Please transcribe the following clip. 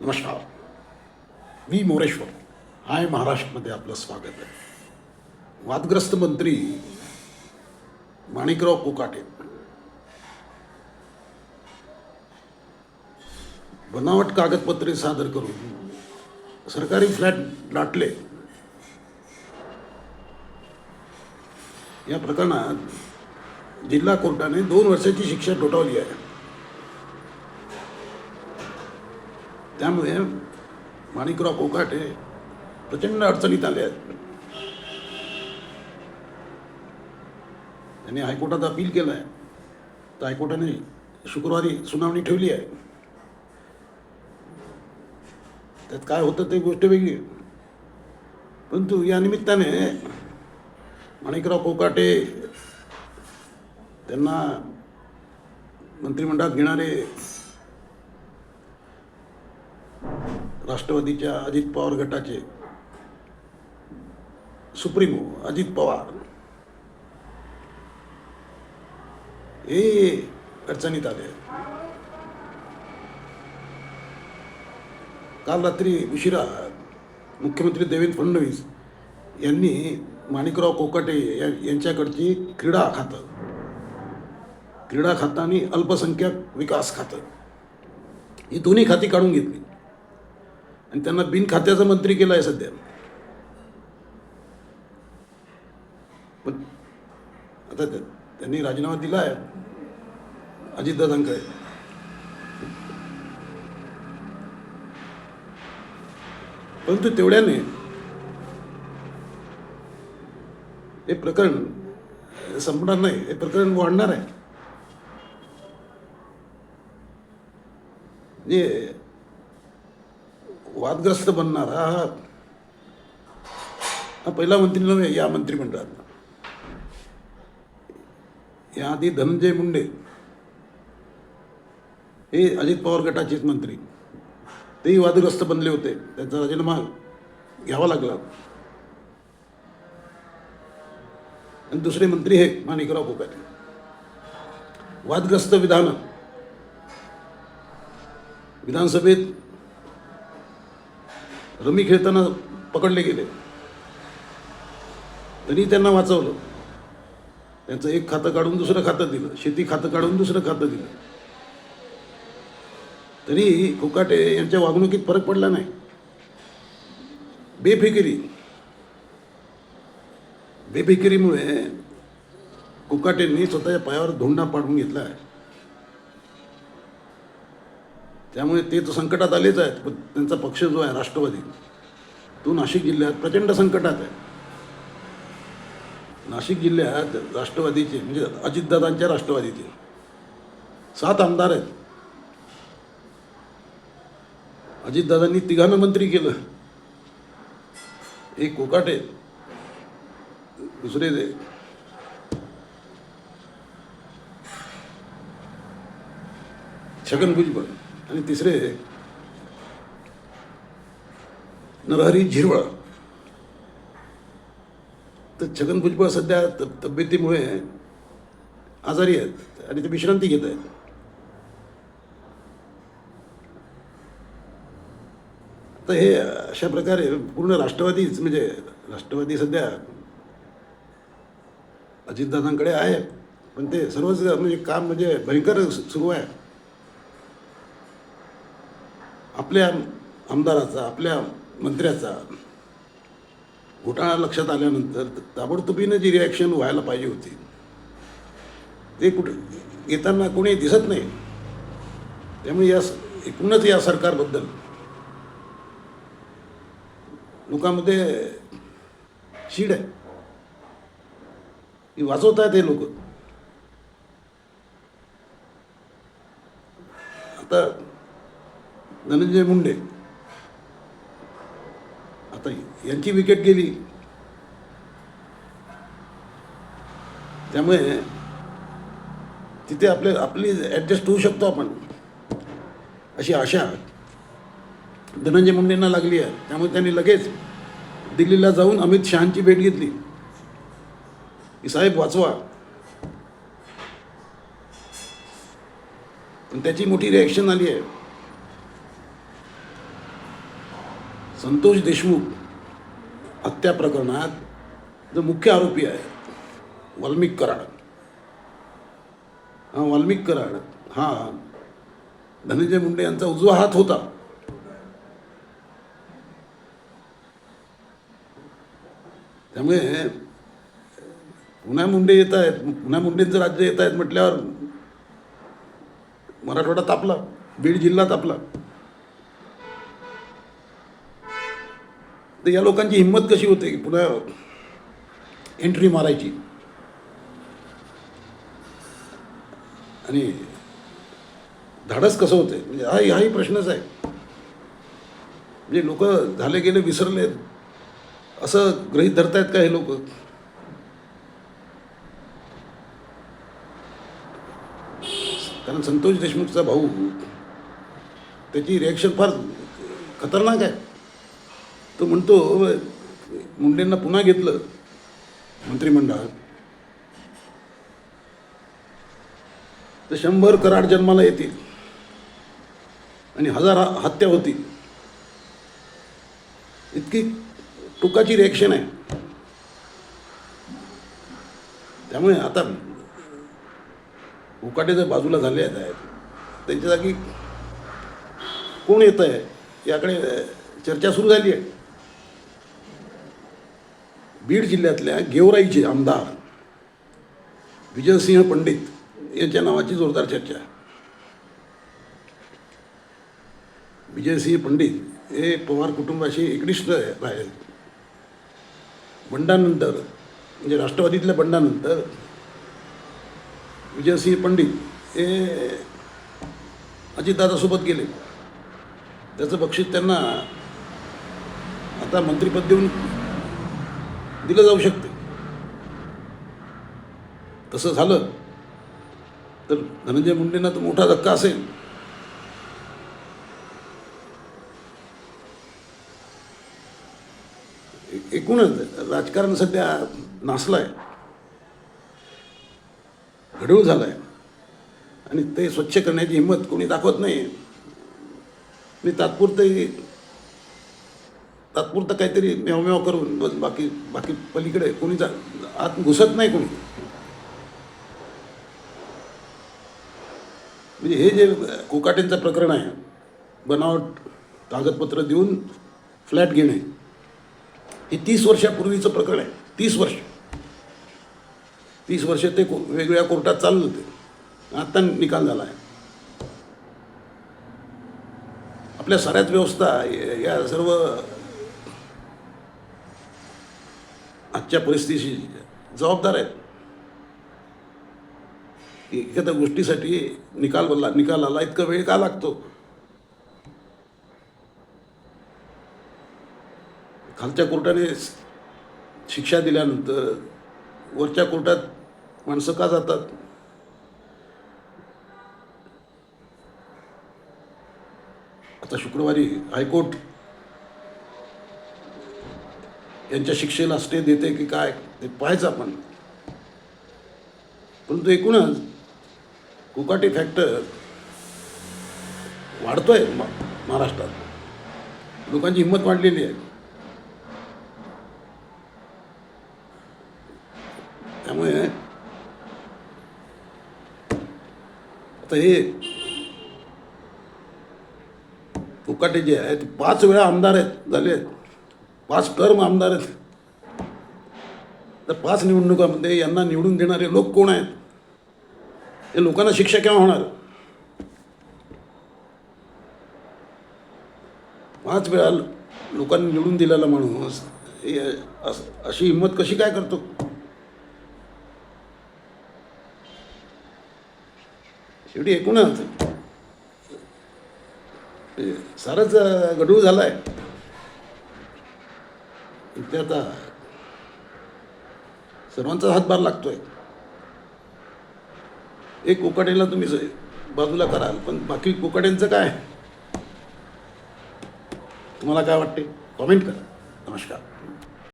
नमस्कार. मी मोरेश्वर. हाय महाराष्ट्रमध्ये आपलं स्वागत आहे. वादग्रस्त मंत्री माणिकराव कोकाटे. बनावट कागदपत्रे सादर करून सरकारी फ्लॅट लाटले. या प्रकरणात जिल्हा कोर्टाने दोन वर्षाची शिक्षा ठोठावली आहे. त्यामुळे माणिकराव कोकाटे प्रचंड अडचणीत आले आहेत. त्यांनी हायकोर्टात अपील केलं आहे. तर हायकोर्टाने शुक्रवारी सुनावणी ठेवली आहे. त्यात काय होतं ते गोष्ट वेगळी परंतु या निमित्ताने माणिकराव कोकाटे त्यांना मंत्रिमंडळात घेणारे राष्ट्रवादीच्या अजित पवार गटाचे सुप्रीमो अजित पवार. हे अडचणीत आले. काल रात्री उशिरा मुख्यमंत्री देवेंद्र फडणवीस यांनी माणिकराव कोकाटे यांच्याकडची क्रीडा खातं क्रीडा खातं आणि अल्पसंख्याक विकास खातं ही दोन्ही खाती काढून घेतली. आणि त्यांना बिनखात्याचा मंत्री केला आहे सध्या. पण आता त्यांनी राजीनामा दिला आहे अजितदादांकडे परंतु तेवढ्याने हे प्रकरण संपणार नाही. हे प्रकरण वाढणार आहे. म्हणजे वादग्रस्त बनणार आहात हा पहिला मंत्री नव्हे या मंत्रिमंडळात. याआधी धनंजय मुंडे हे अजित पवार गटाचेच मंत्री. तेही वादग्रस्त बनले होते. त्यांचा राजीनामा घ्यावा लागला. आणि दुसरे मंत्री हे माणिकराव कोकाटे वादग्रस्त विधान. विधानसभेत रमी खेळताना पकडले गेले. तरी त्यांना वाचवलं. त्यांचं एक खातं काढून दुसरं खातं दिलं. शेती खातं काढून दुसरं खातं दिलं. तरी कोकाटे यांच्या वागणुकीत फरक पडला नाही. बेफिकिरी. बेफिकिरीमुळे कुकाटेंनी स्वतःच्या पायावर धोंडा पाडून घेतला आहे. त्यामुळे ते तर संकटात आलेच आहेत पण त्यांचा पक्ष जो आहे राष्ट्रवादी तो नाशिक जिल्ह्यात प्रचंड संकटात आहे. नाशिक जिल्ह्यात राष्ट्रवादीचे म्हणजे अजितदादांच्या राष्ट्रवादीचे सात आमदार आहेत. अजितदादांनी तिघांना मंत्री केलं. एक कोकाटे दुसरे दे छगन भुजबळ. आणि तिसरे नरहरी झिरवळ. तर छगन भुजबळ सध्या तब्येतीमुळे आजारी आहेत आणि ते विश्रांती घेत आहेत. तर हे अशा प्रकारे पूर्ण राष्ट्रवादीच म्हणजे राष्ट्रवादी सध्या अजितदादांकडे आहे. पण ते सर्वच म्हणजे काम म्हणजे भयंकर सुरू आहे. आपल्या आमदाराचा आपल्या मंत्र्याचा घोटाळा लक्षात आल्यानंतर ताबडतोबीनं जी रिॲक्शन व्हायला पाहिजे होती ते कुठे येताना कोणी दिसत नाही. त्यामुळे या एकूणच या सरकारबद्दल लोकांमध्ये शीड आहे. की वाचवत आहेत हे लोक. आता धनंजय मुंडे. आता यांची विकेट गेली. त्यामुळे तिथे आपले आपली ॲडजस्ट होऊ शकतो आपण. अशी आशा धनंजय मुंडेंना लागली आहे. त्यामुळे त्यांनी लगेच दिल्लीला जाऊन अमित शहांची भेट घेतली. की साहेब वाचवा. पण त्याची मोठी रिॲक्शन आली आहे. संतोष देशमुख हत्या प्रकरणात जो मुख्य आरोपी आहे वाल्मिक कराड. हा वाल्मिक कराड हा धनंजय मुंडे यांचा उजवा हात होता. त्यामुळे पुन्हा मुंडे येत आहेत पुण्या मुंडेंचं राज्य येत आहेत म्हटल्यावर मराठवाडा तापला बीड जिल्हा तापला. तर या लोकांची हिंमत कशी होते की पुन्हा एंट्री मारायची? आणि धाडस कसं होते? म्हणजे हा हाही प्रश्नच आहे. म्हणजे लोक झाले गेले विसरले. असं गृहीत धरतायत का हे लोक? कारण संतोष देशमुखचा भाऊ त्याची रिॲक्शन फार खतरनाक आहे. तो म्हणतो मुंडेंना पुन्हा घेतलं. मंत्रिमंडळात तर शंभर कराड जन्माला येतील. आणि हजार हत्या होतील. इतकी टोकाची रिॲक्शन आहे. त्यामुळे आता उकाटे जर बाजूला झाले आहेत त्यांच्या जागी कोण येत आहे याकडे चर्चा सुरू झाली आहे. बीड जिल्ह्यातल्या गेवराईचे आमदार विजयसिंह पंडित यांच्या नावाची जोरदार चर्चा आहे. विजयसिंह पंडित हे पवार कुटुंबाशी एकनिष्ठ आहेत बंडानंतर म्हणजे राष्ट्रवादीतल्या बंडानंतर विजयसिंह पंडित हे अजितदादासोबत गेले. त्याचं बक्षीस त्यांना आता मंत्रिपद देऊन दिलं जाऊ शकते. तसं झालं तर धनंजय मुंडेंना तो मोठा धक्का असेल. एकूणच राजकारण सध्या नासलंय. घडूळ झालाय. आणि ते स्वच्छ करण्याची हिंमत कोणी दाखवत नाही मी तात्पुरतं तात्पुरतं काहीतरी मेवमेव करून बस बाकी बाकी पलीकडे कोणी जा आत घुसत नाही कोणी. म्हणजे हे जे कोकाटेंचं प्रकरण आहे बनावट कागदपत्र देऊन फ्लॅट घेणे हे तीस वर्षापूर्वीचं प्रकरण आहे. तीस वर्ष. तीस वर्ष ते को- वेगवेगळ्या कोर्टात चाललं होते. आता निकाल झाला आहे. आपल्या साऱ्याच व्यवस्था या सर्व आजच्या परिस्थितीशी जबाबदार आहेत. एखाद्या गोष्टीसाठी निकाल बोलला निकालाला इतका वेळ का लागतो? खालच्या कोर्टाने शिक्षा दिल्यानंतर वरच्या कोर्टात माणसं का जातात? आता शुक्रवारी हायकोर्ट यांच्या शिक्षेला स्टे देते की काय ते पाहायचं आपण. परंतु एकूणच कुकाटी फॅक्टर वाढतोय मा- महाराष्ट्रात. लोकांची हिंमत वाढलेली आहे. त्यामुळे आता हे फुकाटे जे आहेत पाच वेळा आमदार आहेत झाले आहेत. पाच टर्म आमदार आहेत. तर पाच निवडणुकामध्ये यांना निवडून देणारे लोक कोण आहेत? हे लोकांना शिक्षा केव्हा होणार? पाच वेळा लोकांनी निवडून दिलेला माणूस हे अशी हिंमत कशी काय करतो? शेवटी एकूणच हे सारंच गडूळ झाला आहे ते आता सर्वांचा हातभार लागतोय. एक कोकाटेला तुम्ही बाजूला कराल पण बाकी कोकाट्यांचं काय? तुम्हाला काय वाटते? कॉमेंट करा. नमस्कार.